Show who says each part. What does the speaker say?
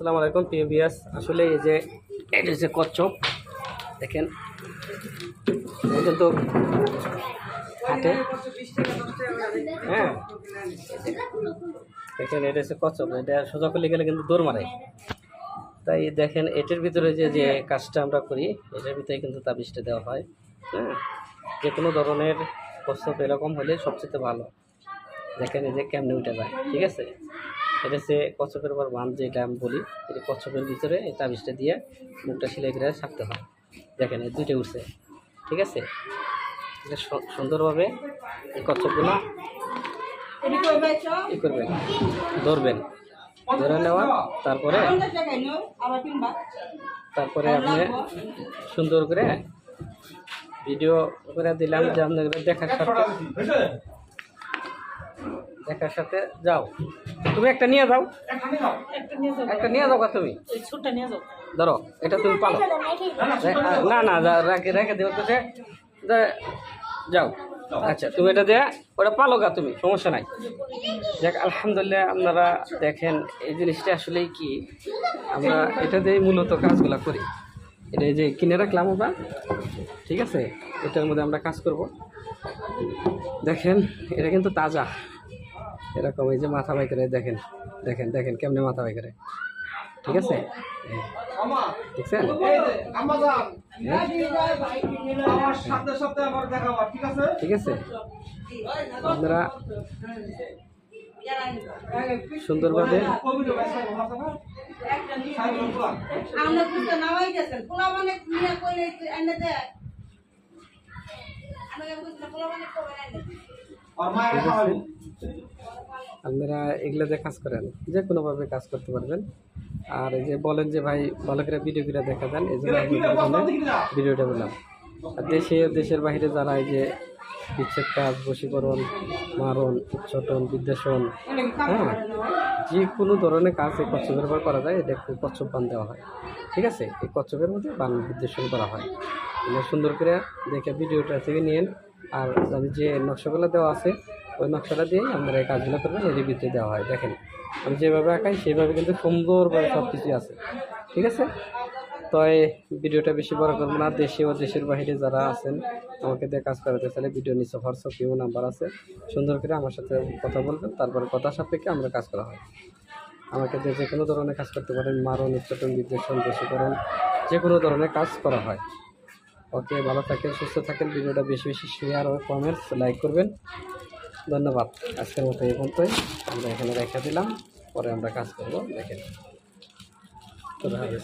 Speaker 1: আসসালামু আলাইকুম, প্রিয় বিয়াস আসলে এই যে এটা হচ্ছে কচ্ছপ, দেখেন কিন্তু হাটে হ্যাঁ দেখেন, এটা হচ্ছে কচ্ছপ, এটা সোজা করলে গেলে কিন্তু দৌড় মারে। তাই দেখেন, এটার ভিতরে যে যে কাজটা আমরা করি, এটার ভিতরে কিন্তু তাবিজটা দেওয়া হয় হ্যাঁ। যে কোনো ধরনের কচ্ছপ এরকম হলে সবচেয়ে ভালো। দেখেন, এই যে কেমনে উঠে যায়, ঠিক আছে? এটা হচ্ছে কচ্ছপের উপর বাঁধ যেটা আমি বলি, এটা কচ্ছপের ভিতরে এই তাবিজটা দিয়ে মুখটা সেলাই করে ছাড়তে হয়। দেখেন, এই দুইটা উঠছে ঠিক আছে? এটা সুন্দরভাবে এই কচ্ছপগুলো ই করবেন, ধরবেন। ধরে নেওয়া, তারপরে তারপরে আপনি সুন্দর করে ভিডিও করে দিলাম যে আপনাদের দেখার সাথে। দেখার সাথে যাও। তুমি একটা নিয়ে যাও। একটা নিয়ে যাও তুমি। ধরো, এটা তুমি পালো। না না রেখে রেখে দেবো তো যাও। আচ্ছা তুমি এটা দিয়ে ওটা পালো গা তুমি, সমস্যা নাই। দেখ আলহামদুলিল্লাহ আপনারা দেখেন, এই জিনিসটা আসলেই কি, আমরা এটা দিয়েই মূলত কাজগুলো করি। এটা যে কিনে রাখলাম আমরা, ঠিক আছে? এটার মধ্যে আমরা কাজ করব। দেখেন, এটা কিন্তু তাজা। এরকম এই যে মাথা বাই করে দেখেন দেখেন দেখেন কেমনে মাথা বাই করে। ঠিক আছে? দেখছেন? ঠিক আছে? আপনারা সুন্দরভাবে
Speaker 2: আমরা বুঝতে
Speaker 1: আপনারা এগুলোতে কাজ করেন, যে কোনোভাবে কাজ করতে পারবেন। আর এই যে বলেন যে ভাই, ভালো করে ভিডিও করে দেখা দেন, এই জন্য ভিডিওটা বললাম আর দেশে, দেশের বাইরে যারা এই যে বিচ্ছেদ কাজ, বশীকরণ, মারণ উচ্চটন বিদ্বেষণ হ্যাঁ যে কোনো ধরনের কাজ এই কচ্ছপের উপর করা যায়, এটা একটু কচ্ছপ বান দেওয়া হয়। ঠিক আছে? এই কচ্ছপের মধ্যে বান বিদ্বেষণ করা হয়। সুন্দর করে দেখে ভিডিওটা থেকে নিন আর যে নকশাগুলো দেওয়া আছে ওই নকশাটা দিয়ে আপনারা এই কাজগুলো করবেন এর ভিতরে দেওয়া হয়। দেখেন, আমি যেভাবে আঁকাই সেইভাবে কিন্তু সুন্দরভাবে সব কিছুই আছে। ঠিক আছে? তো এই ভিডিওটা বেশি বড় করব না। দেশে ও দেশের বাইরে যারা আছেন, আমাকে দিয়ে কাজ করাতে চাইলে ভিডিও নিচে হোয়াটসঅ্যাপ ইউ নাম্বার আছে। সুন্দর করে আমার সাথে কথা বলবেন, তারপর কথা সাপেক্ষে আমরা কাজ করা হয়। আমাকে দিয়ে যে কোনো ধরনের কাজ করতে পারেন, মারণ উচ্চটন বিদ্বেষণ বেশিকরণ যে কোনো ধরনের কাজ করা হয়। ওকে, ভালো থাকেন, সুস্থ থাকেন। ভিডিওটা বেশি বেশি শেয়ার ও কমেন্টস লাইক করবেন। ধন্যবাদ। আজকের মতো এই পর্যন্তই। আমরা এখানে রেখে দিলাম। পরে আমরা কাজ করব। হাফেজ।